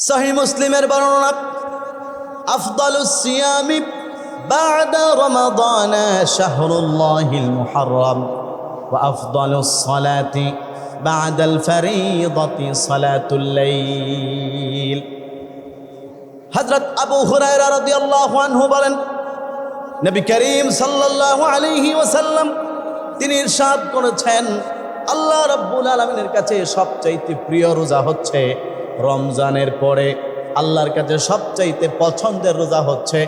সহি মুসলিমের বর্ণনা আফদালুস সিয়ামি بعد رمضان شهر الله المحرم وأفضل الصلاة بعد الفريضة صلاة الليل হজরত আবু হুরায়রা রাদিয়াল্লাহু আনহু বলেন নবী করিম সাল্লাল্লাহু আলাইহি ওয়াসাল্লাম তিনি ইরশাদ করেছেন আল্লাহ রাব্বুল আলামিনের কাছে সবচাইতে প্রিয় রোজা হচ্ছে রমজানের পরে আল্লাহর কাছে সবচাইতে পছন্দের রোজা হচ্ছে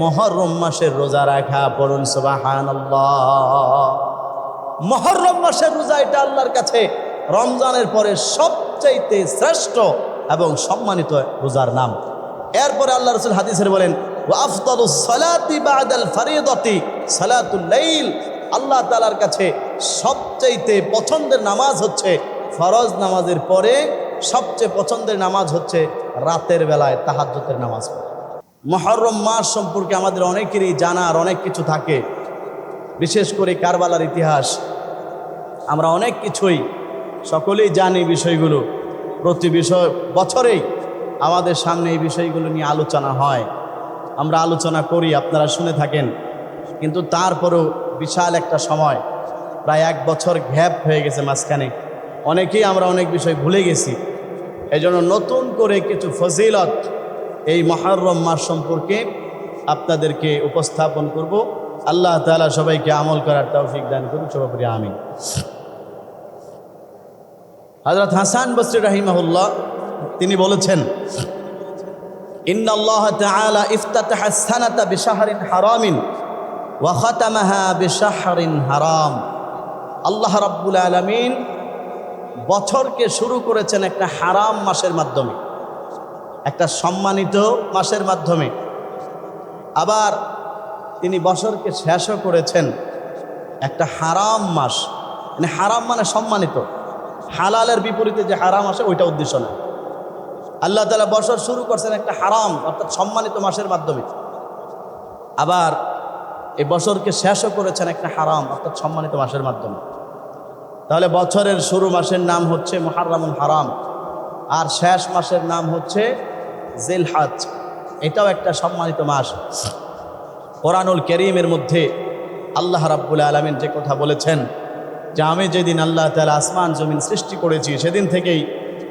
মহরম মাসের রোজা রাখা। পড়ুন, সুবহানাল্লাহ। মহরম মাসের রোজা এটা আল্লাহর কাছে রমজানের পরে সবচাইতে শ্রেষ্ঠ এবং সম্মানিত রোজার নাম। এরপরে আল্লাহ রসুল হাদিসের বলেন আল্লাহ তালার কাছে সবচাইতে পছন্দের নামাজ হচ্ছে ফরজ নামাজের পরে সবচেয়ে পছন্দের নামাজ হচ্ছে রাতের বেলায় তাহাজ্জুদের নামাজ। মহরম মাস সম্পর্কে আমাদের অনেকেরই জানার অনেক কিছু থাকে। বিশেষ করে কারবালার ইতিহাস। আমরা অনেক কিছুই, সকলেই জানি বিষয়গুলো। প্রতি বিষয়, বছরেই আমাদের সামনে এই বিষয়গুলো নিয়ে আলোচনা হয়। আমরা আলোচনা করি, আপনারা শুনে থাকেন। কিন্তু তারপরেও বিশাল একটা সময়, প্রায় এক বছর গ্যাপ হয়ে গেছে মাঝখানে। অনেকেই আমরা অনেক বিষয় ভুলে গেছি। এই জন্য নতুন করে কিছু ফজিলত এই মহরম মাস সম্পর্কে আপনাদেরকে উপস্থাপন করব আল্লাহ তাআলা সবাইকে আমল করার তৌফিক দান করুন সবাই আমি হজরত হাসান বসরি রাহিমাহুল্লাহ তিনি বলেছেন إن الله تعالى افتتح السنة بشهر حرام وختمها بشهر حرام আল্লাহ রাব্বুল আলামিন বছরকে শুরু করেছেন একটা হারাম মাসের মাধ্যমে, একটা সম্মানিত মাসের মাধ্যমে। আবার তিনি বছরকে শেষও করেছেন একটা হারাম মাস। মানে হারাম মানে সম্মানিত। হালালের বিপরীতে যে হারাম আসে, ওইটা উদ্দেশ্য না। আল্লাহ তালা বছর শুরু করছেন একটা হারাম, অর্থাৎ সম্মানিত মাসের মাধ্যমে। আবার এই বছরকে শেষও করেছেন একটা হারাম, অর্থাৎ সম্মানিত মাসের মাধ্যমে। তাহলে বছরের শুরু মাসের নাম হচ্ছে মহারামুল হারাম। আর শেষ মাসের নাম হচ্ছে জেলহাজ। এটাও একটা সম্মানিত মাস। কোরআনুল করিমের মধ্যে আল্লাহ রাব্বুল আলমিন যে কথা বলেছেন যে আমি যেদিন আল্লাহ তালা আসমান জমিন সৃষ্টি করেছি, সেদিন থেকেই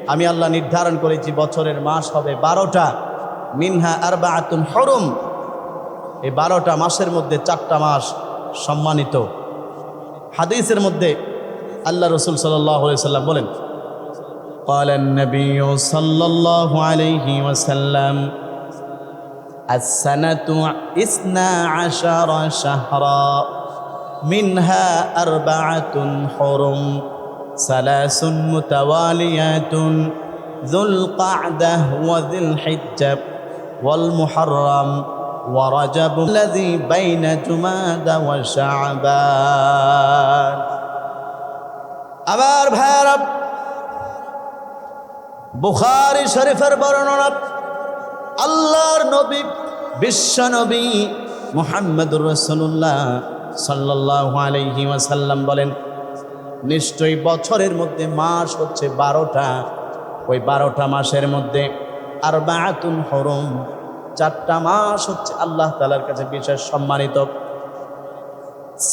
আমি আল্লাহ নির্ধারণ করেছি বছরের মাস হবে বারোটা। মিনহা আর বা আতুন হরম। এই বারোটা মাসের মধ্যে চারটা মাস সম্মানিত। হাদিসের মধ্যে আল্লাহ রসুল সাল্লাম বলেন قال النبي صلى الله عليه وسلم السنة إثنا عشر شهرا منها أربعة حرم ثلاث متواليات ذو القعدة وذي الحجة والمحرم ورجب الذي بين جماد وشعبان আবার ভাইয়ারা বুখারি শরীফের বর্ণনা আল্লাহর নবী, বিশ্ব নবী মুহাম্মদুর রসুল্লাহ সাল্লাহ আলহি ওয়াসাল্লাম বলেন, নিশ্চয়ই বছরের মধ্যে মাস হচ্ছে বারোটা। ওই বারোটা মাসের মধ্যে আর বাতুন হরম, চারটা মাস হচ্ছে আল্লাহ তালার কাছে বিশেষ সম্মানিত।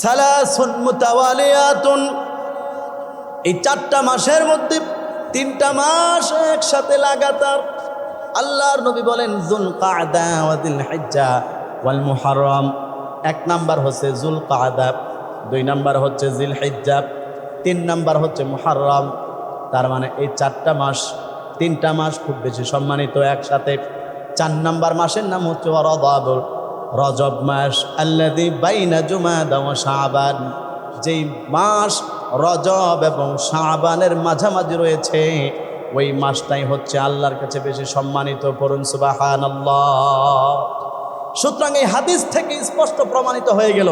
সালাসুন মুতাওয়ালিয়াতুন এই চারটা মাসের মধ্যে তিনটা মাস একসাথে লাগাতার আল্লাহর নবী বলেন জুল কাদা ওয়াদিল ওয়াল মুহাররম। এক নাম্বার হচ্ছে জুল কাদা দুই নাম্বার হচ্ছে জিল হিজ্জা তিন নাম্বার হচ্ছে মুহাররম। তার মানে এই চারটা মাস, তিনটা মাস খুব বেশি সম্মানিত একসাথে। চার নাম্বার মাসের নাম হচ্ছে রদাবুল রজব মাস আল্লাদি বাইনা জুমাদা ওয়া শাবান। যেই মাস রজব এবং শাবানের মাঝামাঝি রয়েছে। ওই মাসটাই হচ্ছে আল্লাহর কাছে বেশি সম্মানিত করুন সুবাহান সুতরাং এই হাদিস থেকে স্পষ্ট প্রমাণিত হয়ে গেল,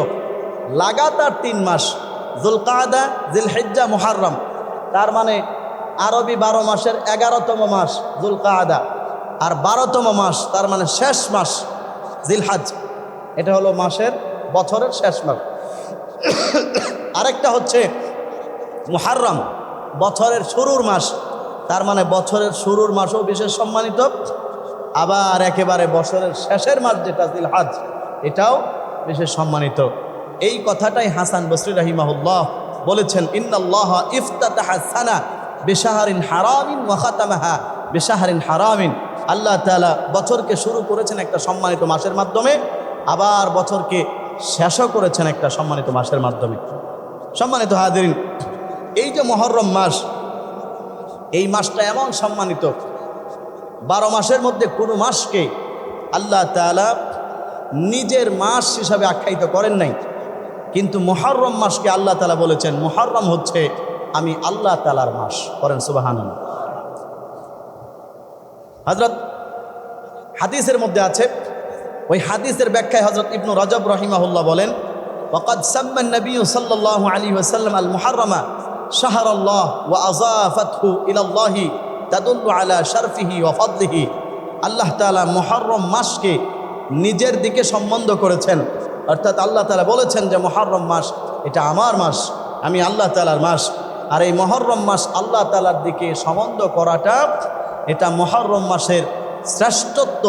লাগাতার তিন মাস, জুলকাদা, জিলহিজ্জা, মুহাররম। তার মানে আরবি বারো মাসের এগারোতম মাস, জুলকাদা। আর বারোতম মাস, তার মানে শেষ মাস, জিলহাজ। এটা হলো মাসের বছরের শেষ মাস। আরেকটা হচ্ছে মুহাররম, বছরের শুরুর মাস। তার মানে বছরের শুরুর মাসও বিশেষ সম্মানিত। আবার একেবারে বছরের শেষের মাস যেটা হাজ এটাও বিশেষ সম্মানিত। এই কথাটাই হাসান বসরি রাহিমাহুল্লাহ বলেছেন, ইন্নাল্লাহ ইফতাতাহা বেশাহারিন হারামিন ওয়াখাতামাহা বেশাহারিন হারামিন। আল্লাহ তাআলা বছরকে শুরু করেছেন একটা সম্মানিত মাসের মাধ্যমে, আবার বছরকে শেষও করেছেন একটা সম্মানিত মাসের মাধ্যমে। সম্মানিত হাজিরিন এই যে মহরম মাস, এই মাসটা এমন সম্মানিত। বারো মাসের মধ্যে কোনো মাসকে আল্লাহ তালা নিজের মাস হিসাবে আখ্যায়িত করেন নাই। কিন্তু মহরম মাসকে আল্লাহ তালা বলেছেন, মহরম হচ্ছে আমি আল্লাহ তালার মাস। করেন সুবাহান হজরত হাদিসের মধ্যে আছে, ওই হাদিসের ব্যাখ্যায় হজরত ইবনু রজব রহিমাহুল্লাহ বলেন ওকাদ সাম্মান নবী সাল্লাহ আলী ওসাল্লাম আল মুহারমা আল্লাহ ওয়া ইলাল্লাহি আল্লাহ তাআলা মাসকে নিজের দিকে সম্বন্ধ করেছেন। অর্থাৎ আল্লাহ তালা বলেছেন যে মহরম মাস, এটা আমার মাস, আমি আল্লাহ তালার মাস। আর এই মহরম মাস আল্লাহ তালার দিকে সম্বন্ধ করাটা, এটা মহরম মাসের শ্রেষ্ঠত্ব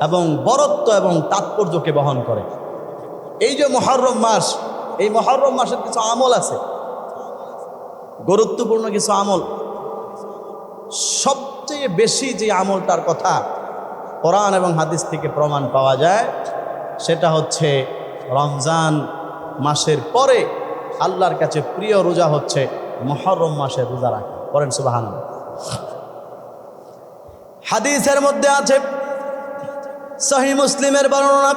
এবং বরত্ব এবং তাৎপর্যকে বহন করে। এই যে মহরম মাস, এই মহরম মাসের কিছু আমল আছে। গুরুত্বপূর্ণ কিছু আমল। সবচেয়ে বেশি যে আমলটার কথা কোরআন এবং হাদিস থেকে প্রমাণ পাওয়া যায়, সেটা হচ্ছে রমজান মাসের পরে আল্লাহর কাছে প্রিয় রোজা হচ্ছে মহরম মাসের রোজা রাখা। করেন সুবাহান হাদিসের মধ্যে আছে সহি মুসলিমের বর্ণনা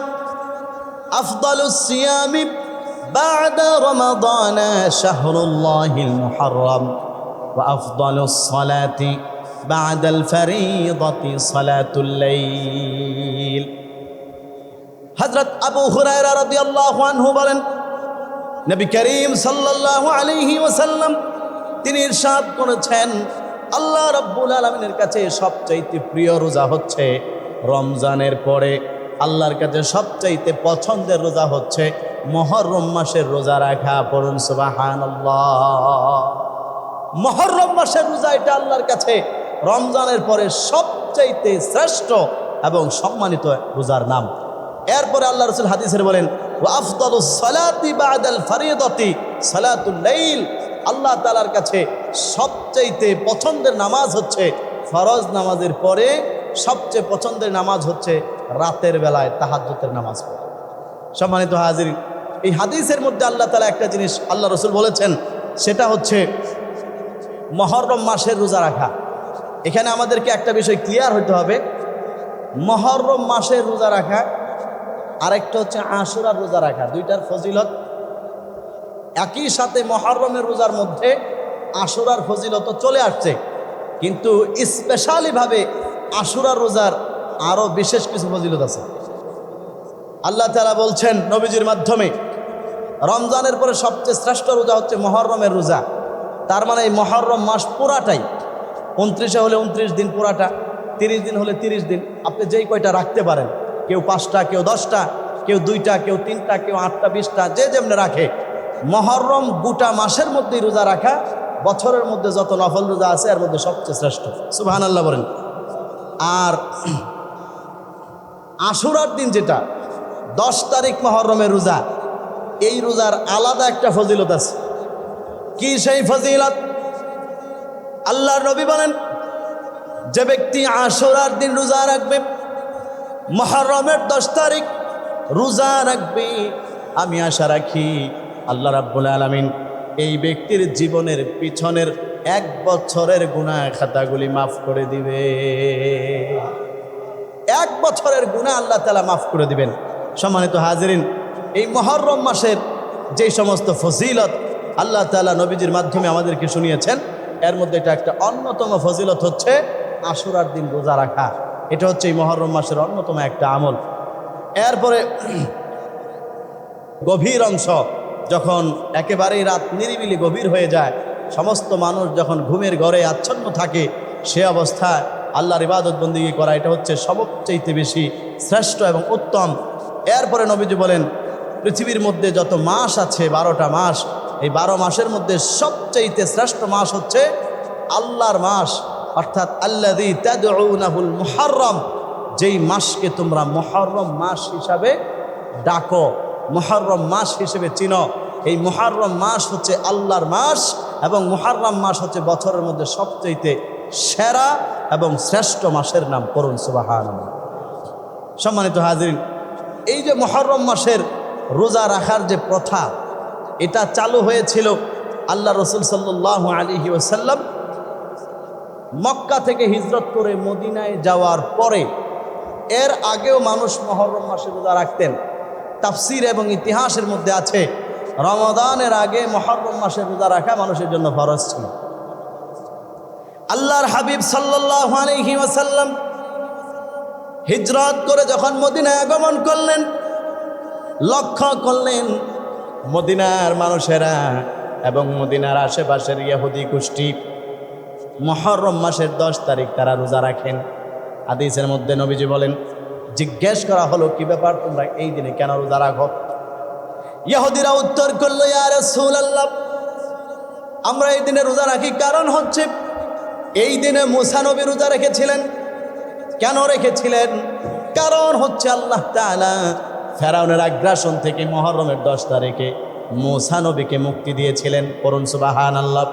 আফদালুসিয়ামি بعد رمضان شهر الله المحرم وأفضل الصلاة بعد الفريضة صلاة الليل হজরত আবু হুরায়রা রাদিয়াল্লাহু আনহু বলেন নবী করিম সাল্লাল্লাহু আলাইহি ওয়াসাল্লাম তিনি ইরশাদ করেছেন আল্লাহ রাব্বুল আলামিনের কাছে সবচাইতে প্রিয় রোজা হচ্ছে রমজানের পরে আল্লাহর কাছে সবচাইতে পছন্দের রোজা হচ্ছে মহরম মাসের রোজা রাখা। পড়ুন সুবহানাল্লাহ। মহরম মাসের রোজা এটা আল্লাহর কাছে রমজানের পরে সবচাইতে শ্রেষ্ঠ এবং সম্মানিত রোজার নাম। এরপরে আল্লাহ রসুল হাদিসের বলেন আল্লাহ তালার কাছে সবচাইতে পছন্দের নামাজ হচ্ছে ফরজ নামাজের পরে সবচেয়ে পছন্দের নামাজ হচ্ছে রাতের বেলায় তাহাজ্জুতের নামাজ পড়ে। সম্মানিত হাজির, এই হাদিসের মধ্যে আল্লাহ তালা একটা জিনিস আল্লাহ রসুল বলেছেন, সেটা হচ্ছে মহরম মাসের রোজা রাখা। এখানে আমাদেরকে একটা বিষয় ক্লিয়ার হতে হবে। মহরম মাসের রোজা রাখা, আরেকটা হচ্ছে আশুরার রোজা রাখা, দুইটার ফজিলত। একই সাথে মহরমের রোজার মধ্যে আশুরার ফজিলত চলে আসছে। কিন্তু স্পেশালিভাবে আশুরার রোজার আরও বিশেষ কিছু ফজিলত আছে। আল্লাহ তালা বলছেন, নবীজির মাধ্যমে রমজানের পরে সবচেয়ে শ্রেষ্ঠ রোজা হচ্ছে মহরমের রোজা। তার মানে এই মহরম মাস পুরাটাই, উনত্রিশে হলে উনত্রিশ দিন পুরাটা, তিরিশ দিন হলে তিরিশ দিন। আপনি যেই কয়টা রাখতে পারেন, কেউ পাঁচটা, কেউ দশটা, কেউ দুইটা, কেউ তিনটা, কেউ আটটা, বিশটা, যে যেমনি রাখে, মহরম গোটা মাসের মধ্যেই রোজা রাখা, বছরের মধ্যে যত নফল রোজা আছে, এর মধ্যে সবচেয়ে শ্রেষ্ঠ। সুবাহান আল্লাহ বলেন। আর আশুরার দিন যেটা, দশ তারিখ মহরমের রোজা, এই রোজার আলাদা একটা ফজিলত আছে। কি সেই ফজিলত? আল্লাহর নবী বলেন, যে ব্যক্তি আশুরার দিন রোজা রাখবে, মহরমের দশ তারিখ রোজা রাখবে, আমি আশা রাখি আল্লাহ রাব্বুল আলমিন এই ব্যক্তির জীবনের পিছনের এক বছরের গুণা খাতাগুলি মাফ করে দিবে। বছরের গুণা আল্লাহ তালা মাফ করে দিবেন। সম্মানিত হাজিরিন, এই মহরম মাসের যেই সমস্ত ফজিলত আল্লাহ তালা নবীজির মাধ্যমে আমাদেরকে শুনিয়েছেন, এর মধ্যে এটা একটা অন্যতম ফজিলত হচ্ছে আশুরার দিন রোজা রাখা। এটা হচ্ছে এই মহরম মাসের অন্যতম একটা আমল। এরপরে গভীর অংশ যখন একেবারেই রাত নিরিবিলি গভীর হয়ে যায়, সমস্ত মানুষ যখন ঘুমের ঘরে আচ্ছন্ন থাকে, সে অবস্থায় আল্লাহর ইবাদত বন্দিগি করা, এটা হচ্ছে সবচাইতে বেশি শ্রেষ্ঠ এবং উত্তম। এরপরে নবীজি বলেন, পৃথিবীর মধ্যে যত মাস আছে, বারোটা মাস, এই বারো মাসের মধ্যে সবচাইতে শ্রেষ্ঠ মাস হচ্ছে আল্লাহর মাস। অর্থাৎ আল্লাদি তাদউনাহুল মুহাররম, যেই মাসকে তোমরা মহরম মাস হিসাবে ডাকো মহরম মাস হিসেবে চিনো। এই মহরম মাস হচ্ছে আল্লাহর মাস এবং মহরম মাস হচ্ছে বছরের মধ্যে সবচেয়ে সেরা এবং শ্রেষ্ঠ মাসের নাম করুন সুবাহান সম্মানিত হাজিরিন, এই যে মহরম মাসের রোজা রাখার যে প্রথা, এটা চালু হয়েছিল আল্লাহ রসুল সাল্লাহ আলিহি ওসাল্লাম মক্কা থেকে হিজরত করে মদিনায় যাওয়ার পরে, এর আগেও মানুষ মহরম মাসে রোজা রাখতেন। তাফসির এবং ইতিহাসের মধ্যে আছে, রমাদানের আগে মহরম মাসে রোজা রাখা মানুষের জন্য ফরজ ছিল। আল্লাহর হাবিব সাল্লাহ আলহি ওয়াসাল্লাম হিজরত করে যখন মদিনায় আগমন করলেন, লক্ষ্য করলেন মদিনার মানুষেরা এবং মদিনার আশেপাশের ইয়াহুদি গোষ্ঠী মহরম মাসের দশ তারিখ তারা রোজা রাখেন। আদিসের মধ্যে নবীজি বলেন, জিজ্ঞেস করা হলো, কি ব্যাপার তোমরা এই দিনে কেন রোজা রাখো? ইয়াহুদিরা উত্তর করল রাসূলুল্লাহ, আমরা এই দিনে রোজা রাখি, কারণ হচ্ছে এই দিনে মুসা নবী রোজা রেখেছিলেন? কেন রেখেছিলেন? কারণ হচ্ছে আল্লাহ তাআলা ফেরাউনের আগ্রাসন থেকে মহরমের দশ তারিখে মুসা নবীকে মুক্তি দিয়েছিলেন। করুন সুবাহান আল্লাহ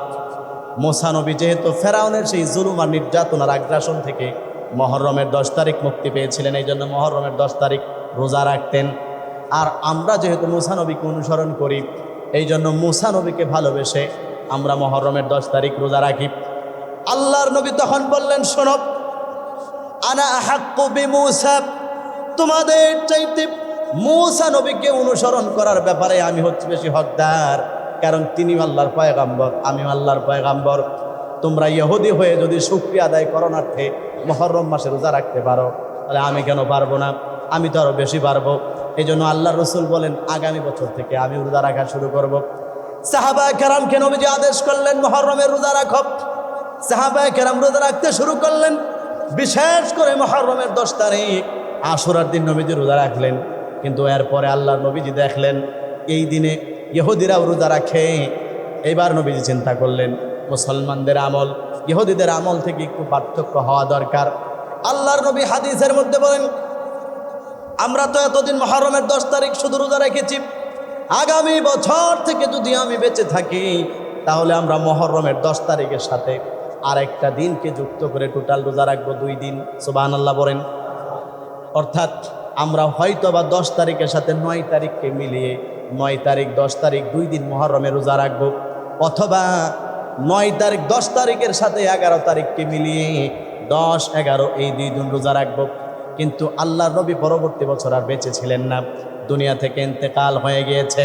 মোসানবী যেহেতু ফেরাউনের সেই জুলুম আর নির্যাতনার আগ্রাসন থেকে মহরমের দশ তারিখ মুক্তি পেয়েছিলেন, এই জন্য মহরমের দশ তারিখ রোজা রাখতেন। আর আমরা যেহেতু মুসা নবীকে অনুসরণ করি, এই জন্য মুসা নবীকে ভালোবেসে আমরা মহরমের দশ তারিখ রোজা রাখি। আল্লাহর নবী তখন বললেন শোনব আনা হাক্কু বিমুসা, তোমাদের চাইতে মূসা নবীকে অনুসরণ করার ব্যাপারে আমি হচ্ছে বেশি হকদার, কারণ তিনি আল্লাহর পয়গাম্বর আমি আল্লাহর পয়গাম্বর। তোমরা ইহুদি হয়ে যদি শুক্রিয়া আদায় করণার্থে মহরম মাসে রোজা রাখতে পারো, তাহলে আমি কেন পারব না? আমি তো আরও বেশি পারব। এই জন্য আল্লাহ রসুল বলেন, আগামী বছর থেকে আমি রোজা রাখা শুরু করব। সাহাবা কেরামকে নবীজি আদেশ করলেন মহরমের রোজা রাখ। সাহাবা কেরাম রোজা রাখতে শুরু করলেন। বিশেষ করে মহরমের দশ তারিখ। আশুরার দিন নবীজি রোজা রাখলেন। কিন্তু এরপরে আল্লাহ নবীজি দেখলেন, এই দিনে ইহুদিরাও রোজা রাখে। এইবার নবীজি চিন্তা করলেন, মুসলমানদের আমল, ইহুদিদের আমল থেকে একটু পার্থক্য হওয়া দরকার। আল্লাহর নবী হাদিসের মধ্যে বলেন, আমরা তো এতদিন মহরমের দশ তারিখ শুধু রোজা রেখেছি। আগামী বছর থেকে যদি আমি বেঁচে থাকি, তাহলে আমরা মহরমের দশ তারিখের সাথে আরেকটা দিনকে যুক্ত করে টোটাল রোজা রাখব দুই দিন সুবাহ আল্লাহ বলেন। অর্থাৎ আমরা হয়তো বা দশ তারিখের সাথে নয় তারিখকে মিলিয়ে নয় তারিখ, দশ তারিখ, দুই দিন মহরমে রোজা রাখব। অথবা নয় তারিখ, দশ তারিখের সাথে এগারো তারিখকে মিলিয়ে দশ, এগারো এই দুই দিন রোজা রাখব। কিন্তু আল্লাহ নবী পরবর্তী বছর আর বেঁচে ছিলেন না। দুনিয়া থেকে ইন্তেকাল হয়ে গিয়েছে।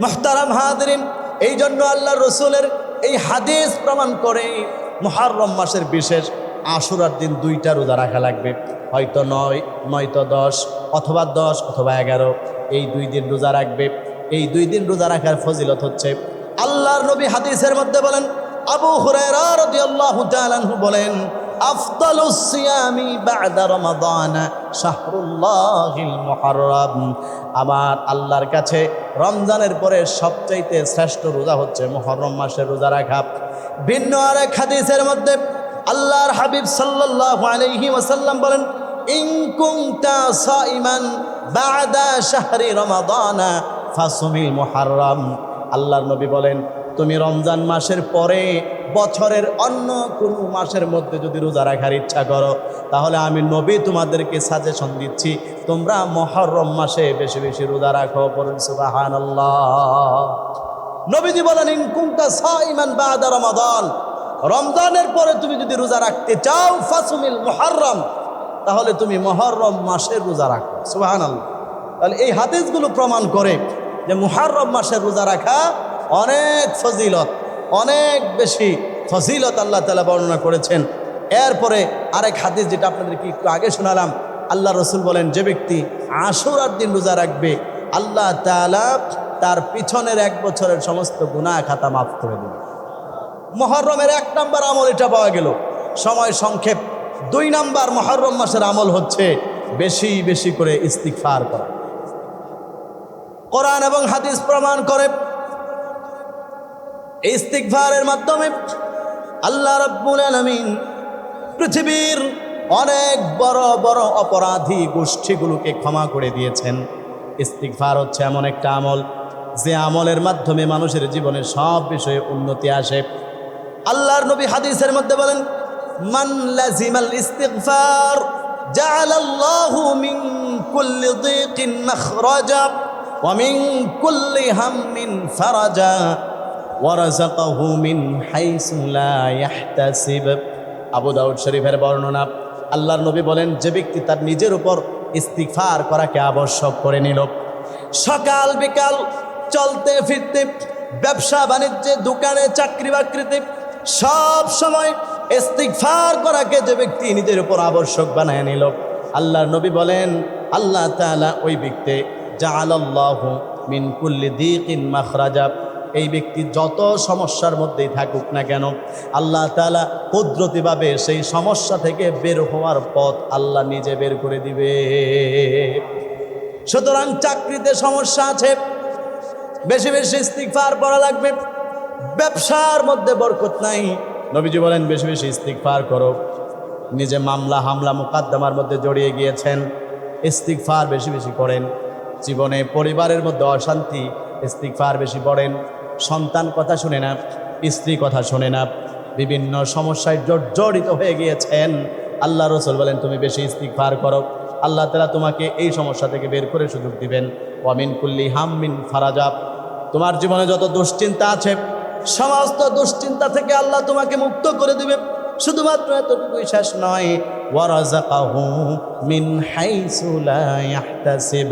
মোহতারাম হাদরিন এই জন্য আল্লাহ রসুলের এই হাদিস প্রমাণ করে মহারম মাসের বিশেষ আশুরার দিন দুইটা রোজা রাখা লাগবে। হয়তো নয়, নয়তো দশ, অথবা দশ, অথবা এগারো। এই দুই দিন রোজা রাখবে। এই দুই দিন রোজা রাখার ফজিলত হচ্ছে, আল্লাহর নবী হাদিসের মধ্যে বলেন, আবু হুরায়রা আনহু বলেন আফদালুস সিয়ামি বা'দা রমাদান শাহরুল্লাহিল মুহাররম। আমার আল্লাহর কাছে রমজানের পরে সবচাইতে শ্রেষ্ঠ রোজা হচ্ছে মুহররম মাসের রোজা রাখা। ভিন্ন আরেক হাদিসের মধ্যে আল্লাহর হাবিব সাল্লাল্লাহু আলাইহি ওয়াসাল্লাম বলেন, ইন কুনতা সাইমান বা'দা শাহরি রমাদানা ফাসুমিল মুহাররম। আল্লাহর নবী বলেন তুমি রমজান মাসের পরে বছরের অন্য কোনো মাসের মধ্যে যদি রোজা রাখার ইচ্ছা করো, তাহলে আমি নবী তোমাদেরকে সাজেশন দিচ্ছি, তোমরা মহরম মাসে বেশি বেশি রোজা রাখো, পড়ুন সুবাহান নবীজি বলেন ইনকুমটা সাইমান বাদা রমাদান। রমজানের পরে তুমি যদি রোজা রাখতে চাও, ফাসুমিল মহরম, তাহলে তুমি মহরম মাসের রোজা রাখো সুবাহান তাহলে এই হাদিসগুলো প্রমাণ করে যে মুহাররম মাসের রোজা রাখা অনেক ফজিলত, অনেক বেশি ফজিলত আল্লাহ তালা বর্ণনা করেছেন। এরপরে আরেক হাদিস যেটা আপনাদেরকে একটু আগে শোনালাম, আল্লাহ রসুল বলেন, যে ব্যক্তি আশুরার দিন রোজা রাখবে, আল্লাহ তালা তার পিছনের এক বছরের সমস্ত গুণা খাতা মাফ করে দেবে। মহরমের এক নাম্বার আমল এটা পাওয়া গেল। সময় সংক্ষেপ, দুই নাম্বার মহরম মাসের আমল হচ্ছে বেশি বেশি করে ইস্তিকফার করা। কোরআন এবং হাদিস প্রমাণ করে ইস্তিকফারের মাধ্যমে আল্লাহ রব্বুল আলমিন পৃথিবীর অনেক বড় বড় অপরাধী গোষ্ঠীগুলোকে ক্ষমা করে দিয়েছেন। ইস্তিকফার হচ্ছে এমন একটা আমল, যে আমলের মাধ্যমে মানুষের জীবনে সব বিষয়ে উন্নতি আসে। আল্লাহর নবী হাদিসের মধ্যে বলেন, মান লাজিমাল ইস্তিগফার জাআলাল্লাহু মিন কুল্লি দিকিন মাখরাজা ওয়া মিন কুল্লি হাম্মিন ফারাজা। ওয়া রাযাকাহু মিন হাইসু লা ইয়াহতাসিব আবু দাউদ শরীফের বর্ণনা, আল্লাহর নবী বলেন, যে ব্যক্তি তার নিজের উপর ইস্তিফার করাকে আবশ্যক করে নিল। সকাল বিকাল চলতে ফিরতে, ব্যবসা বাণিজ্যে, দোকানে, চাকরি বাকরিতে, সব সময় ইস্তিগফার করাকে যে ব্যক্তি নিজের উপর আবশ্যক বানায় নিল। আল্লাহর নবী বলেন, আল্লাহ তাআলা ওই ব্যক্তি, জাআলাল্লাহু মিন কুল্লি দিকিন মাখরাজা। এই ব্যক্তি যত সমস্যার মধ্যেই থাকুক না কেন, আল্লাহ তাআলা কুদরতিভাবে সেই সমস্যা থেকে বের হওয়ার পথ আল্লাহ নিজে বের করে দিবে। সুতরাং চাকরিতে সমস্যা আছে, বেশি বেশি ইস্তিগফার পড়া লাগবে, ব্যবসার মধ্যে বরকত নাই। নবীজি বলেন, বেশি বেশি ইস্তিগফার করো। নিজে মামলা হামলা মুকাদ্দমার মধ্যে জড়িয়ে গিয়েছেন, ইস্তিগফার বেশি বেশি করেন। জীবনে পরিবারের মধ্যে অশান্তি, ইস্তিগফার বেশি পড়েন। সন্তান কথা শুনে না, স্ত্রী কথা শোনে না, বিভিন্ন সমস্যায় জর্জরিত হয়ে গিয়েছেন। আল্লাহ রসুল বলেন, তুমি বেশি ইস্তিগফার করো। আল্লাহ তালা তোমাকে এই সমস্যা থেকে বের করে সুযোগ দিবেন। ওয়ামিন কুল্লি হামমিন ফারাজাব তোমার জীবনে যত দুশ্চিন্তা আছে, সমস্ত দুশ্চিন্তা থেকে আল্লাহ তোমাকে মুক্ত করে দিবে। শুধুমাত্র এতটুকুই শেষ নয়, ওয়ারাযাকাহু মিন হাইসু লা ইয়াহতাসিব।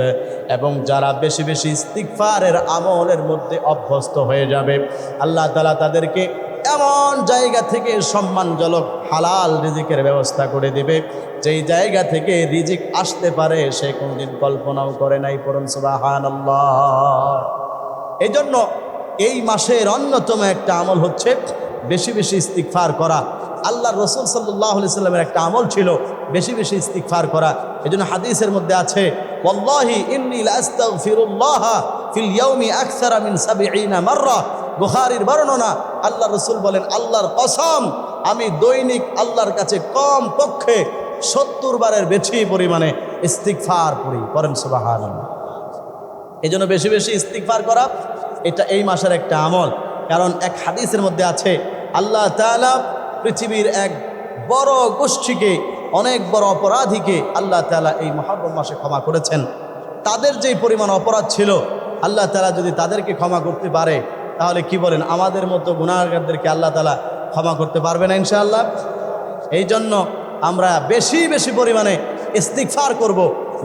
এবং যারা বেশি বেশি ইস্তিগফারের আমলের মধ্যে অভ্যস্ত হয়ে যাবে, আল্লাহ তালা তাদেরকে এমন জায়গা থেকে সম্মানজনক হালাল রিজিকের ব্যবস্থা করে দিবে। যেই জায়গা থেকে রিজিক আসতে পারে, সে কোনদিন কল্পনাও করে নাই পরম সুবহানাল্লাহ। এই জন্য এই মাসের অন্যতম একটা আমল হচ্ছে বেশি বেশি ইস্তিকফার করা। আল্লাহ রসুল সাল্লাহ সাল্লামের একটা আমল ছিল বেশি বেশি ইস্তিকফার করা। এই জন্য হাদিসের মধ্যে আছে ওয়াল্লাহি ইন্নী লাস্তাগফিরুল্লাহ ফিল ইয়াউমি আকসারা মিন সাবিঈনা মাররা। বুখারীর বর্ণনা আল্লাহ রসুল বলেন, আল্লাহর কসম, আমি দৈনিক আল্লাহর কাছে কম পক্ষে সত্তর বারের বেশি পরিমাণে ইস্তিকফার করি করেন সুবহানাল্লাহ। এই জন্য বেশি বেশি ইস্তিকফার করা, এটা এই মাসের একটা আমল। কারণ এক হাদিসের মধ্যে আছে, আল্লাহ তাআলা পৃথিবীর এক বড় গোষ্ঠীকে অনেক বড় অপরাধীকে আল্লাহ তালা এই মহাব্রম মাসে ক্ষমা করেছেন। তাদের যেই পরিমাণ অপরাধ ছিল, আল্লাহ তালা যদি তাদেরকে ক্ষমা করতে পারে, তাহলে কি বলেন? আমাদের মতো গুণাগারদেরকে আল্লাহ তালা ক্ষমা করতে পারবে না ইনশাআল্লাহ? এই জন্য আমরা বেশি বেশি পরিমাণে ইস্তিকফার করব,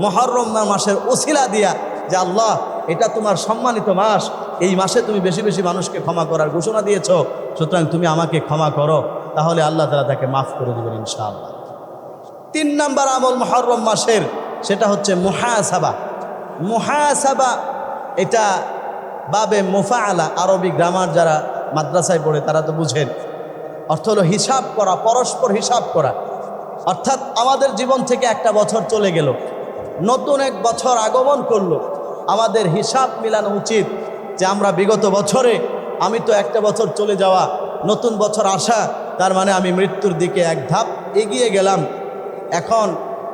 মহরম মাসের ওসিলা দিয়া যে আল্লাহ, এটা তোমার সম্মানিত মাস, এই মাসে তুমি বেশি বেশি মানুষকে ক্ষমা করার ঘোষণা দিয়েছ, সুতরাং তুমি আমাকে ক্ষমা করো, তাহলে আল্লাহ তালা তাকে মাফ করে দেবেন ইনশাআল্লাহ। তিন নাম্বার আমল মহরম মাসের, সেটা হচ্ছে মুহাসাবা। মুহাসাবা, এটা বাবে মুফাআলা, আরবি গ্রামার যারা মাদ্রাসায় পড়ে, তারা তো বুঝেন। অর্থ হলো হিসাব করা, পরস্পর হিসাব করা। অর্থাৎ আমাদের জীবন থেকে একটা বছর চলে গেল। নতুন এক বছর আগমন করল। আমাদের হিসাব মিলানো উচিত যে আমরা বিগত বছরে, আমি তো একটা বছর চলে যাওয়া, নতুন বছর আসা, তার মানে আমি মৃত্যুর দিকে এক ধাপ এগিয়ে গেলাম। এখন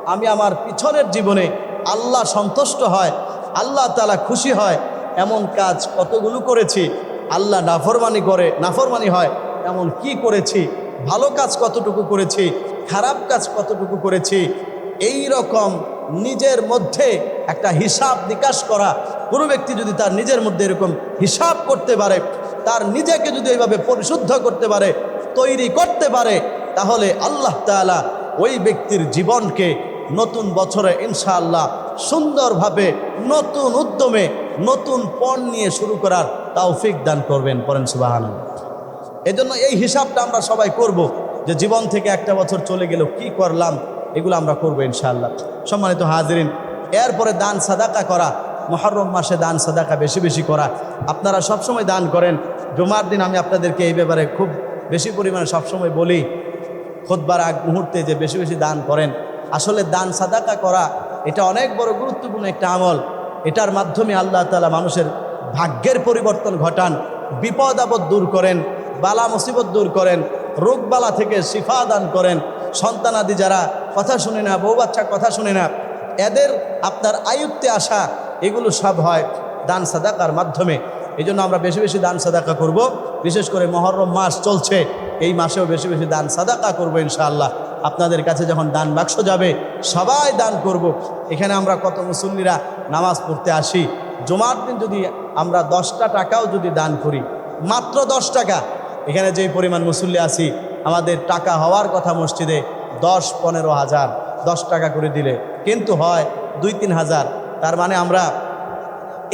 আমি আমার পিছনের জীবনে আল্লাহ সন্তুষ্ট হয়, আল্লাহ তালা খুশি হয়, এমন কাজ কতগুলো করেছি, আল্লাহ নাফরমানি করে, নাফরমানি হয়, এমন কি করেছি, ভালো কাজ কতটুকু করেছি, খারাপ কাজ কতটুকু করেছি, এই রকম নিজের মধ্যে একটা হিসাব নিকাশ করা। কোনো ব্যক্তি যদি তার নিজের মধ্যে এরকম হিসাব করতে পারে, তার নিজেকে যদি এইভাবে পরিশুদ্ধ করতে পারে, তৈরি করতে পারে, তাহলে আল্লাহ তাআলা ওই ব্যক্তির জীবনকে নতুন বছরে ইনশাআল্লাহ সুন্দরভাবে নতুন উদ্যমে নতুন পণ নিয়ে শুরু করার তাওফিক দান করবেন পরেন সুবাহান এজন্য এই হিসাবটা আমরা সবাই করব যে জীবন থেকে একটা বছর চলে গেল, কি করলাম, এগুলো আমরা করব ইনশাআল্লাহ। সম্মানিত হাজরিন, এরপরে দান সাদাকা করা, মহরম মাসে দান সাদাকা বেশি বেশি করা, আপনারা সবসময় দান করেন। জুমার দিন আমি আপনাদেরকে এই ব্যাপারে খুব বেশি পরিমাণে সবসময় বলি খোদবার আগ মুহূর্তে যে বেশি বেশি দান করেন। আসলে দান, সাদাকা করা, এটা অনেক বড় গুরুত্বপূর্ণ একটা আমল। এটার মাধ্যমে আল্লাহ তালা মানুষের ভাগ্যের পরিবর্তন ঘটান, বিপদ আপদ দূর করেন, বালা মুসিবত দূর করেন, রোগবালা থেকে শিফা দান করেন। সন্তানাদি যারা কথা শুনে না, বউ বাচ্চা কথা শুনে না, এদের আপনার আয়ুক্তে আসা, এগুলো সব হয় দান, সাদাকার মাধ্যমে। এই আমরা বেশি বেশি দান, সাদাকা করব। বিশেষ করে মহরম মাস চলছে। এই মাসেও বেশি বেশি দান সাদাকা করব ইনশাআল্লাহ। আপনাদের কাছে যখন দান বাক্স যাবে, সবাই দান করব। এখানে আমরা কত মুসল্লিরা নামাজ পড়তে আসি। জমার দিন যদি আমরা দশটা টাকাও যদি দান করি, মাত্র দশ টাকা, এখানে যেই পরিমাণ মুসল্লি আছি, আমাদের টাকা হওয়ার কথা মসজিদে দশ পনেরো হাজার, দশ টাকা করে দিলে। কিন্তু হয় দুই তিন হাজার, তার মানে আমরা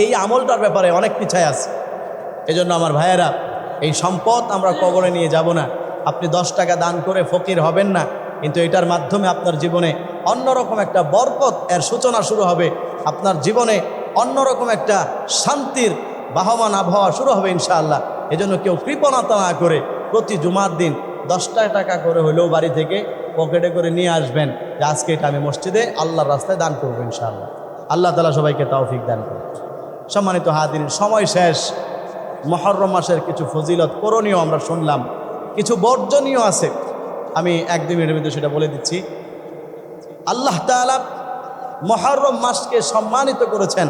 এই আমলটার ব্যাপারে অনেক পিছায় আছে। এজন্য আমার ভাইয়েরা এই সম্পদ আমরা কবরে নিয়ে যাব না। আপনি দশ টাকা দান করে ফকির হবেন না। কিন্তু এটার মাধ্যমে আপনার জীবনে অন্যরকম একটা বরকত এর সূচনা শুরু হবে। আপনার জীবনে অন্যরকম একটা শান্তির বাহমান আবহাওয়া শুরু হবে ইনশাআল্লাহ। এজন্য কেউ কৃপণতা না করে প্রতি জুমার দিন দশটা টাকা করে হলেও বাড়ি থেকে পকেটে করে নিয়ে আসবেন। যে আজকে এটা আমি মসজিদে আল্লাহর রাস্তায় দান করব ইনশাআল্লাহ। আল্লাহ তালা সবাইকে তৌফিক দান করুন। সম্মানিত হাদিন সময় শেষ। মহরম মাসের কিছু ফজিলত করণীয় আমরা শুনলাম। কিছু বর্জনীয় আছে। আমি এক দুই মিনিটের মধ্যে সেটা বলে দিচ্ছি। আল্লাহ তাআলা মহরম মাসকে সম্মানিত করেছেন।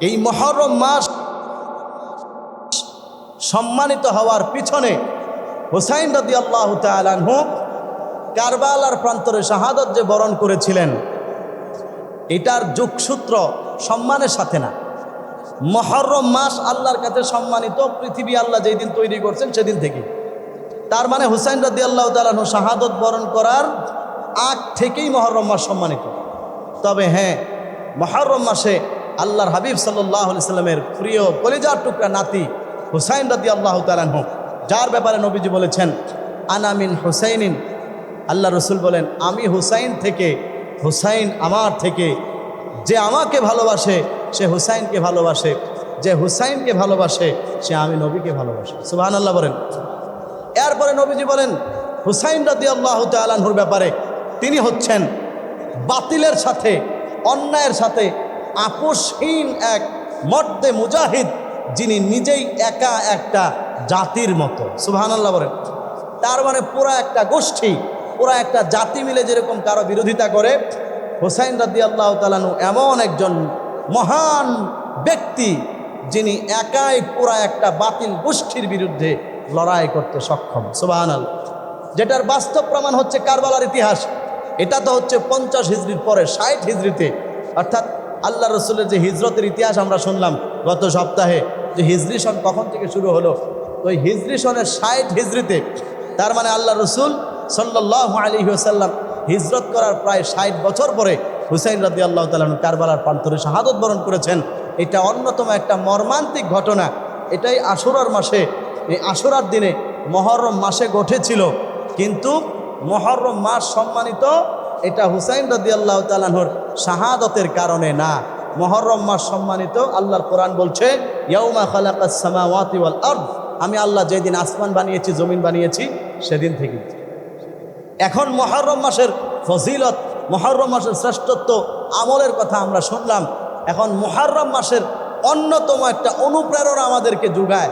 এই মহরম মাস সম্মানিত হওয়ার পিছনে হুসাইন রদি আল্লাহ তালানহু কারবালার প্রান্তরে শাহাদত যে বরণ করেছিলেন, এটার যুগসূত্র সম্মানের সাথে না। মহরম মাস আল্লাহর কাছে সম্মানিত, পৃথিবী আল্লাহ যেই দিন তৈরি করছেন সেদিন থেকে। তার মানে হুসাইন রদি আল্লাহ তালাহু শাহাদত বরণ করার আগ থেকেই মহরম মাস সম্মানিত। তবে হ্যাঁ মহরম মাসে আল্লাহর হাবিব সাল্লাহ সাল্লামের প্রিয় কলিজার টুকরা নাতি হুসাইন রদি আল্লাহ তালাহ যার ব্যাপারে নবীজি বলেছেন আনামিন হুসাইনিন। আল্লাহ রসুল বলেন, আমি হুসাইন থেকে, হুসাইন আমার থেকে যে আমাকে ভালোবাসে, সে হুসাইনকে ভালোবাসে। যে হুসাইনকে ভালোবাসে, সে আমি নবীকে ভালোবাসে। সুবাহান আল্লাহ বলেন। এরপরে নবীজি বলেন, হুসাইন রাদি আল্লাহ তালাহুর ব্যাপারে তিনি হচ্ছেন বাতিলের সাথে, অন্যায়ের সাথে আপোষহীন এক মর্দে মুজাহিদ, যিনি নিজেই একা একটা জাতির মতো। সুবাহান্লাহ বলেন। তার মানে পুরা একটা গোষ্ঠী, পুরা একটা জাতি মিলে যেরকম কারও বিরোধিতা করে হোসাইন রাদি আল্লাহ তালানু এমন একজন মহান ব্যক্তি যিনি একাই পুরা একটা বাতিল গোষ্ঠীর বিরুদ্ধে লড়াই করতে সক্ষম। সুবাহান যেটার বাস্তব প্রমাণ হচ্ছে কারবালার ইতিহাস। এটা তো হচ্ছে পঞ্চাশ হিজড়ির পরে, ষাট হিজড়িতে অর্থাৎ আল্লাহ রসুলের যে হিজরতের ইতিহাস আমরা শুনলাম গত সপ্তাহে, যে হিজরি সন কখন থেকে শুরু হলো? ওই হিজরি সনের ষাট হিজড়িতে তার মানে আল্লাহ রসুল সাল্লাহ আলী সাল্লাম হিজরত করার প্রায় ষাট বছর পরে হুসাইন রাদি আল্লাহ তালন কারবালার প্রান্তরে শাহাদত বরণ করেছেন। এটা অন্যতম একটা মর্মান্তিক ঘটনা। এটাই আশুরার মাসে, এই আশুরার দিনে মহরম মাসে ঘটেছিল। কিন্তু মহরম মাস সম্মানিত এটা হুসাইন রদি আল্লাহ তালাহর শাহাদতের কারণে না। মহরম মাস সম্মানিত আল্লাহর কোরআন বলছে আমি আল্লাহ যেদিন আসমান বানিয়েছি, জমিন বানিয়েছি, সেদিন থেকে। এখন মহরম মাসের ফজিলত, মহরম মাসের শ্রেষ্ঠত্ব আমলের কথা আমরা শুনলাম। এখন মহরম মাসের অন্যতম একটা অনুপ্রেরণা আমাদেরকে যোগায়।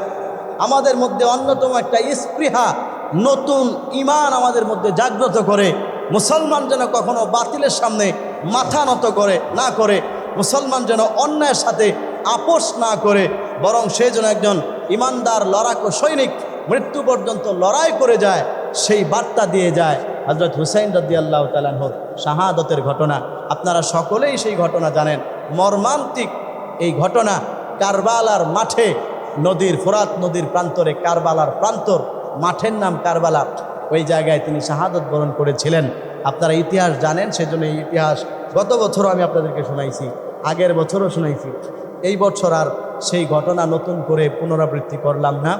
আমাদের মধ্যে অন্যতম একটা স্পৃহা, নতুন ইমান আমাদের মধ্যে জাগ্রত করে। মুসলমান যেন কখনো বাতিলের সামনে মাথা নত করে, না করে। মুসলমান যেন অন্যায়ের সাথে আপোষ না করে, বরং সে যেন একজন ইমানদার লড়াকু সৈনিক, মৃত্যু পর্যন্ত লড়াই করে যায়। সেই বার্তা দিয়ে যায় হজরত হুসাইন রদ্দি আল্লাহ তালাহর শাহাদতের ঘটনা। আপনারা সকলেই সেই ঘটনা জানেন। মর্মান্তিক এই ঘটনা কারবালার মাঠে, নদীর ফোরাত নদীর প্রান্তরে, কারবালার প্রান্তর মাঠের নাম কারবালা। ওই জায়গায় তিনি শাহাদত বরণ করেছিলেন। আপনারা ইতিহাস জানেন, সেজন্য এই ইতিহাস গত বছরও আমি আপনাদেরকে শোনাইছি, আগের বছরও শোনাইছি। এই বছর আর সেই ঘটনা নতুন করে পুনরাবৃত্তি করলাম না।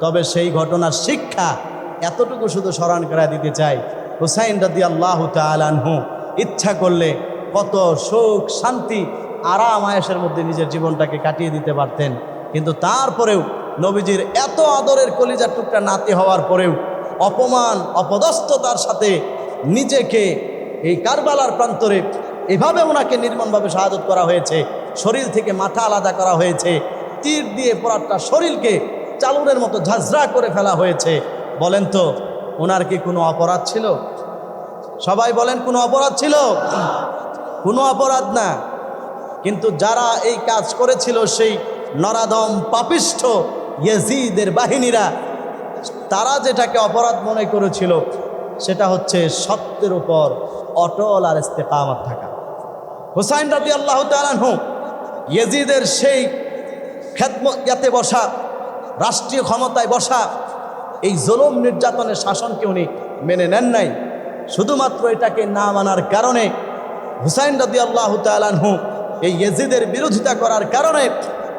তবে সেই ঘটনার শিক্ষা এতটুকু শুধু স্মরণ করা দিতে চাই। হুসাইন রাদি আল্লাহ তালানহু ইচ্ছা করলে কত সুখ, শান্তি, আরাম আয়েসের মধ্যে নিজের জীবনটাকে কাটিয়ে দিতে পারতেন। কিন্তু তারপরেও নবীজির এত আদরের কলিজার টুকরা নাতি হওয়ার পরেও অপমান, অপদস্থতার সাথে নিজেকে এই কারবালার প্রান্তরে এভাবে ওনাকে নির্মমভাবে শাহাদত করা হয়েছে। শরীর থেকে মাথা আলাদা করা হয়েছে। তীর দিয়ে পড়াটা শরীরকে চালুনের মতো ঝাঁঝরা করে ফেলা হয়েছে। বলেন তো ওনার কি কোনো অপরাধ ছিল? সবাই বলেন কোনো অপরাধ ছিল? কোনো অপরাধ না। কিন্তু যারা এই কাজ করেছিল সেই নরাদম পাপিষ্ঠ ইয়েজিদের বাহিনীরা, তারা যেটাকে অপরাধ মনে করেছিল, সেটা হচ্ছে সত্যের উপর অটল আর ইস্তেকামত থাকা। হুসাইন রাতি আল্লাহ তালানহু ইয়েজিদের সেই খেদমতে বসা, রাষ্ট্রীয় ক্ষমতায় বসা এই জুলুম নির্যাতনের শাসনকে উনি মেনে নেন নাই। শুধুমাত্র এটাকে না মানার কারণে হুসাইন রাদি আল্লাহ তালানহু এই ইয়েজিদের বিরোধিতা করার কারণে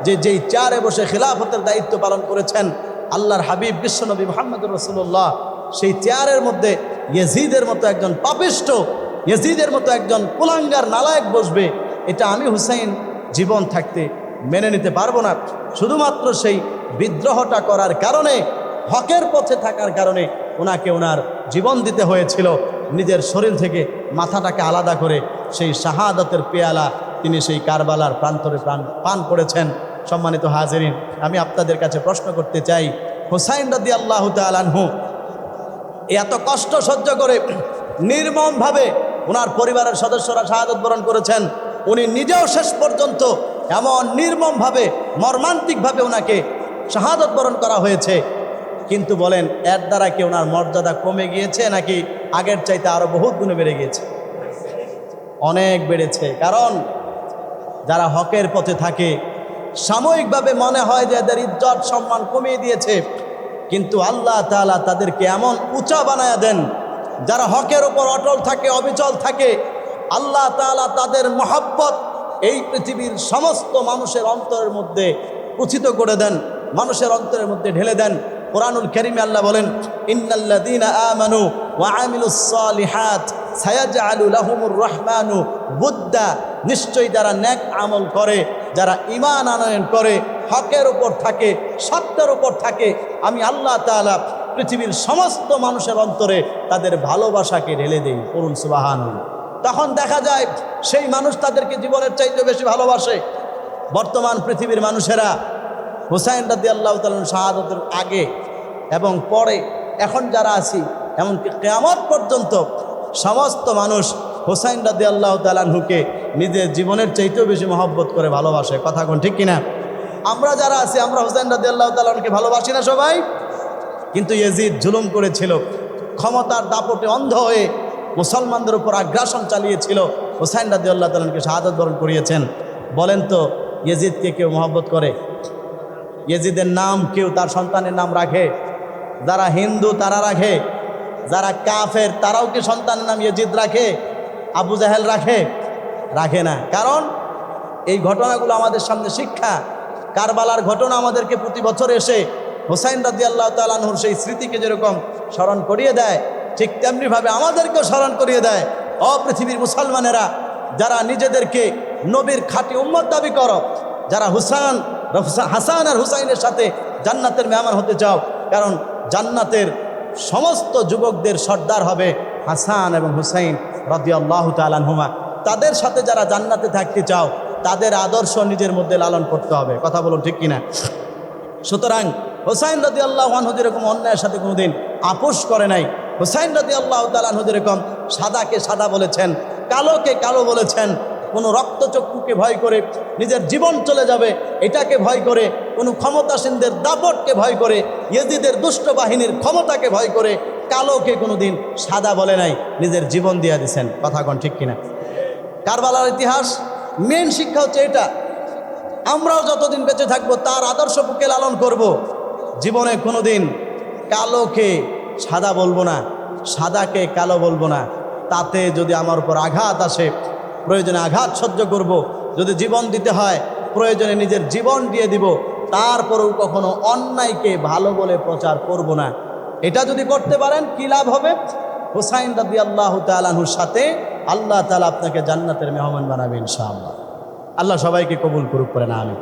যে যেই চেয়ারে বসে খিলাফতের দায়িত্ব পালন করেছেন আল্লাহর হাবিব বিশ্বনবী মোহাম্মদ রসুল্লাহ সেই চেয়ারের মধ্যে ইয়েজিদের মতো একজন পাপিষ্ট, ইয়েজিদের মতো একজন কুলাঙ্গার নালায়ক বসবে, এটা আমি হুসাইন জীবন থাকতে মেনে নিতে পারব না। শুধুমাত্র সেই বিদ্রোহটা করার কারণে হকের পথে থাকার কারণে ওনাকে ওনার জীবন দিতে হয়েছিল। নিজের শরীর থেকে মাথাটাকে আলাদা করে সেই শাহাদতের পেয়ালা তিনি সেই কারবালার প্রান্তরে প্রাণ, পান করেছেন। সম্মানিত হাজেরিন, আমি আপনাদের কাছে প্রশ্ন করতে চাই, হুসাইন রাদি আল্লাহ তালানহু এত কষ্ট সহ্য করে নির্মমভাবে ওনার পরিবারের সদস্যরা শাহাদত বরণ করেছেন, উনি নিজেও শেষ পর্যন্ত এমন নির্মমভাবে, মর্মান্তিকভাবে ওনাকে শাহাদত বরণ করা হয়েছে। কিন্তু বলেন, এর দ্বারা কি ওনার মর্যাদা কমে গিয়েছে নাকি আগের চাইতে আরও বহুত গুণে বেড়ে গিয়েছে? অনেক বেড়েছে। কারণ যারা হকের পথে থাকে, সাময়িকভাবে মনে হয় যে এদের ইজ্জত সম্মান কমিয়ে দিয়েছে। কিন্তু আল্লাহ তাআলা তাদেরকে এমন উঁচা বানায় দেন, যারা হকের ওপর অটল থাকে, অবিচল থাকে, আল্লাহ তাআলা তাদের মহাব্বত এই পৃথিবীর সমস্ত মানুষের অন্তরের মধ্যে উচিত করে দেন, মানুষের অন্তরের মধ্যে ঢেলে দেন। কোরআনুল করিমে আল্লাহ বলেন, ইন্নাল্লাযীনা আমানু ওয়া আমিলুস সালিহাত সায়াজআলু লাহুমুর রহমানু বুদ্দা। নিশ্চয়ই যারা নেক আমল করে, যারা ঈমান আনয়ন করে, হকের উপর থাকে, সত্যের উপর থাকে, আমি আল্লাহ তাআলা পৃথিবীর সমস্ত মানুষের অন্তরে তাদের ভালোবাসাকে ঢেলে দেই। করুন সুবাহান তখন দেখা যায়, সেই মানুষ তাদেরকে জীবনের চাইতে বেশি ভালোবাসে। বর্তমান পৃথিবীর মানুষেরা হুসাইন রাদি আল্লাহ তালন শাহাদতের আগে এবং পরে, এখন যারা আছি, এমনকি কেয়ামত পর্যন্ত সমস্ত মানুষ হুসাইন রাদি আল্লাহ তালানহুকে নিজের জীবনের চাইতেও বেশি মহব্বত করে ভালোবাসে। কথা কোন ঠিক কিনা? আমরা যারা আছি, আমরা হুসাইন রাদি আল্লাহ তালানকে ভালোবাসি না সবাই? কিন্তু ইয়েজিদ জুলুম করেছিল, ক্ষমতার দাপটে অন্ধ হয়ে মুসলমানদের উপর আগ্রাসন চালিয়েছিল। হুসাইন রাদি আল্লাহ তালানকে শাহাদত বরণ করিয়েছেন। বলেন তো, ইয়েজিদকে কেউ মহব্বত করে? ইয়েজিদের নাম কেউ তার সন্তানের নাম রাখে। যারা হিন্দু তারা রাখে, যারা কাফের তারাও কি সন্তানের নাম ইয়েজিদ রাখে, আবু জাহেল রাখে? রাখে না। কারণ এই ঘটনাগুলো আমাদের সামনে শিক্ষা। কারবালার ঘটনা আমাদেরকে প্রতি বছর এসে হোসাইন রাজি আল্লাহ তালানহুর সেই স্মৃতিকে যেরকম স্মরণ করিয়ে দেয়, ঠিক তেমনিভাবে আমাদেরকেও স্মরণ করিয়ে দেয়। অপৃথিবীর মুসলমানেরা, যারা নিজেদেরকে নবীর খাঁটি উম্মত দাবি করো, যারা হুসান হাসান আর হুসাইনের সাথে জান্নাতের মেহমান হতে চাও, কারণ জান্নাতের সমস্ত যুবকদের সর্দার হবে হাসান এবং হুসাইন রদি আল্লাহ তালানহুমা তাদের সাথে যারা জান্নাতে থাকতে চাও, তাদের আদর্শ নিজের মধ্যে লালন করতে হবে। কথা বলুন ঠিক কিনা? সুতরাং হোসাইন রদি আল্লাহ যেরকম অন্যায়ের সাথে কোনোদিন আপোষ করে নাই, হোসাইন রদি আল্লাহ তালাহ যেরকম সাদাকে সাদা বলেছেন, কালোকে কালো বলেছেন কোনো রক্তচক্ষুকে ভয় করে নিজের জীবন চলে যাবে, এটাকে ভয় করে, কোনো ক্ষমতাসীনদের দাপটকে ভয় করে, ইয়েজিদের দুষ্ট বাহিনীর ক্ষমতাকে ভয় করে, কালোকে কোনো দিন সাদা বলে নাই, নিজের জীবন দিয়ে দিছেন কথা কন ঠিক কিনা কারবালার ইতিহাস মেন শিক্ষা হচ্ছে এটা, আমরাও যতদিন বেঁচে থাকব, তার আদর্শ বুকে লালন করব। জীবনে কোনো দিন কালোকে সাদা বলব না, সাদাকে কালো বলব না, তাতে যদি আমার উপর আঘাত আসে প্রয়োজনে আঘাত সহ্য করব। যদি জীবন দিতে হয়, প্রয়োজনে নিজের জীবন দিয়ে দিব। তারপরেও কখনো অন্যায়কে ভালো বলে প্রচার করব না। এটা যদি করতে পারেন, কী লাভ হবে? হুসাইন রাদি আল্লাহ তালাহুর সাথে আল্লাহ তালা আপনাকে জান্নাতের মেহমান বানাবেন ইনশাআল্লাহ। আল্লাহ সবাইকে কবুল করুক করে না আমি